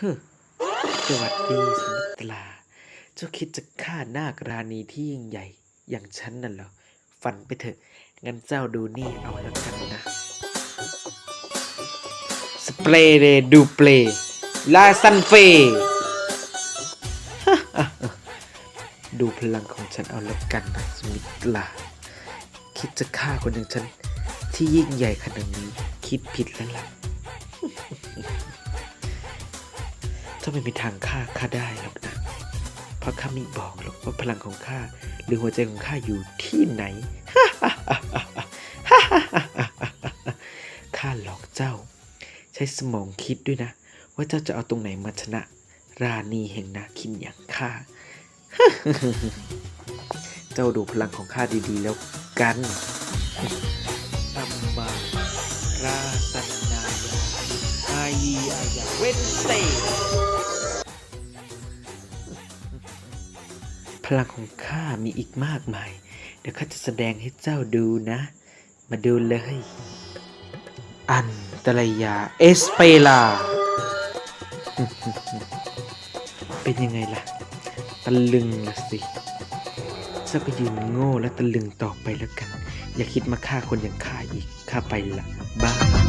ฮึสวัสดีสมิตลา เจ้าคิดจะฆ่านาคราณีที่ยิ่งใหญ่ อย่างฉันน่ะเหรอ ฝันไปเถอะ งั้นเจ้าดูนี่เอาแล้วกันนะ สเปรย์เรดูเปลลาซันเฟดูพลังของฉันเอาแล้วกันนะสมิตลา คิดจะฆ่าคนอย่างฉันที่ยิ่งใหญ่ขนาดนี้ คิดผิดแล้วล่ะ เจ้าไม่มีทางฆ่าข้าได้หรอกนะ เพราะข้าไม่บอกหรอกว่าพลังของข้าหรือหัวใจของข้าอยู่ที่ไหนข้าหลอกเจ้า ใช้สมองคิดด้วยนะ ว่าเจ้าจะเอาตรงไหนมาชนะ ราณีแห่งนาคินอย่างข้าเจ้าดูพลังของข้าดี ๆ แล้วกันอัมมาราสนายาอายอายาเวนเต พลังของข้ามีอีกมากมาย เดี๋ยวข้าจะแสดงให้เจ้าดูนะ มาดูเลย อันตรายาเอสเปลา เป็นยังไงล่ะ ตะลึงละสิเจ้าก็ยืนโง่และตะลึงต่อไปแล้วกัน อย่าคิดมาฆ่าคนอย่างข้าอีก ข้าไปละบ้าย